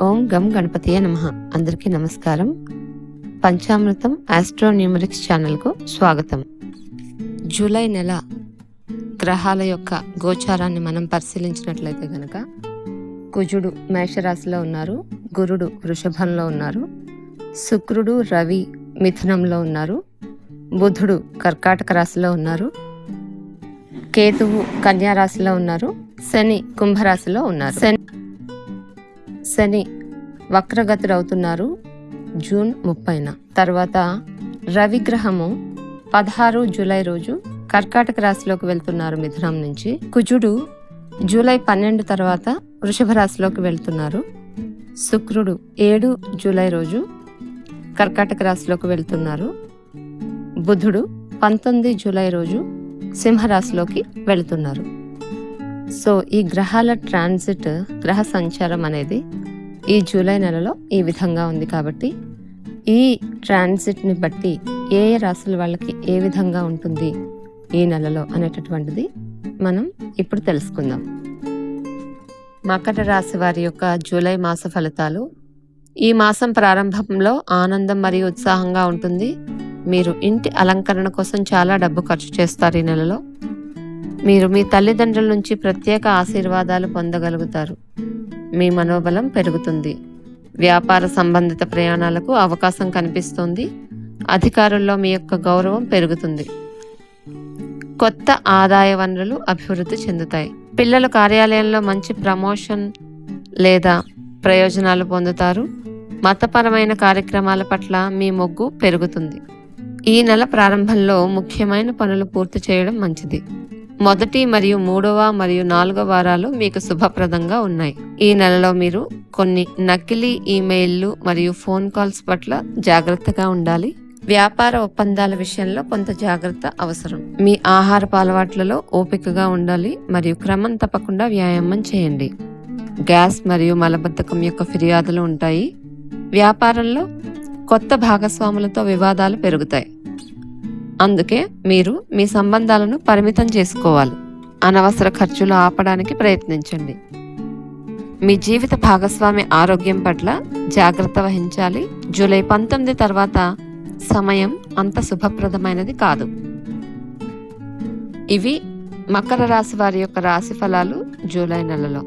ఓం గం గణపతియే నమ. అందరికీ నమస్కారం. పంచామృతం ఆస్ట్రో న్యూమరిక్స్ ఛానల్కు స్వాగతం. జూలై నెల గ్రహాల యొక్క గోచారాన్ని మనం పరిశీలించినట్లయితే గనక కుజుడు మేషరాశిలో ఉన్నారు గురుడు వృషభంలో ఉన్నారు శుక్రుడు రవి మిథునంలో ఉన్నారు బుధుడు కర్కాటక రాశిలో ఉన్నారు కేతువు కన్యా రాశిలో ఉన్నారు శని కుంభరాశిలో ఉన్నారు. శని శని వక్రగతుడవుతున్నారు జూన్ ముప్పైన. తర్వాత రవిగ్రహము పదహారు జూలై రోజు కర్కాటక రాశిలోకి వెళ్తున్నారు మిథునం నుంచి. కుజుడు జూలై పన్నెండు తర్వాత వృషభ రాశిలోకి వెళ్తున్నారు. శుక్రుడు ఏడు జూలై రోజు కర్కాటక రాశిలోకి వెళ్తున్నారు. బుధుడు పంతొమ్మిది జూలై రోజు సింహరాశిలోకి వెళుతున్నారు. సో ఈ గ్రహాల ట్రాన్సిట్ గ్రహ సంచారం అనేది ఈ జూలై నెలలో ఈ విధంగా ఉంది కాబట్టి ఈ ట్రాన్సిట్ని బట్టి ఏ ఏ రాశుల వాళ్ళకి ఏ విధంగా ఉంటుంది ఈ నెలలో అనేటటువంటిది మనం ఇప్పుడు తెలుసుకుందాం. మకర రాశి వారి యొక్క జూలై మాస ఫలితాలు ఈ మాసం ప్రారంభంలో ఆనందం మరియు ఉత్సాహంగా ఉంటుంది. మీరు ఇంటి అలంకరణ కోసం చాలా డబ్బు ఖర్చు చేస్తారు ఈ నెలలో. మీరు మీ తల్లిదండ్రుల నుంచి ప్రత్యేక ఆశీర్వాదాలు పొందగలుగుతారు. మీ మనోబలం పెరుగుతుంది. వ్యాపార సంబంధిత ప్రయాణాలకు అవకాశం కనిపిస్తుంది. అధికారుల్లో మీ యొక్క గౌరవం పెరుగుతుంది. కొత్త ఆదాయ వనరులు అభివృద్ధి చెందుతాయి. పిల్లలు కార్యాలయంలో మంచి ప్రమోషన్ లేదా ప్రయోజనాలు పొందుతారు. మతపరమైన కార్యక్రమాల పట్ల మీ మొగ్గు పెరుగుతుంది. ఈ నెల ప్రారంభంలో ముఖ్యమైన పనులు పూర్తి చేయడం మంచిది. మొదటి మరియు మూడవ మరియు నాలుగవ వారాలు మీకు శుభప్రదంగా ఉన్నాయి. ఈ నెలలో మీరు కొన్ని నకిలీ ఈమెయిల్లు మరియు ఫోన్ కాల్స్ పట్ల జాగ్రత్తగా ఉండాలి. వ్యాపార ఒప్పందాల విషయంలో కొంత జాగ్రత్త అవసరం. మీ ఆహారపు అలవాట్లలో ఓపికగా ఉండాలి మరియు క్రమం తప్పకుండా వ్యాయామం చేయండి. గ్యాస్ మరియు మలబద్ధకం యొక్క ఫిర్యాదులు ఉంటాయి. వ్యాపారంలో కొత్త భాగస్వాములతో వివాదాలు పెరుగుతాయి. అందుకే మీరు మీ సంబంధాలను పరిమితం చేసుకోవాలి. అనవసర ఖర్చులు ఆపడానికి ప్రయత్నించండి. మీ జీవిత భాగస్వామి ఆరోగ్యం పట్ల జాగ్రత్త వహించాలి. జూలై పంతొమ్మిది తర్వాత సమయం అంత శుభప్రదమైనది కాదు. ఇవి మకర రాశి వారి యొక్క రాశి ఫలాలు జూలై నెలలో.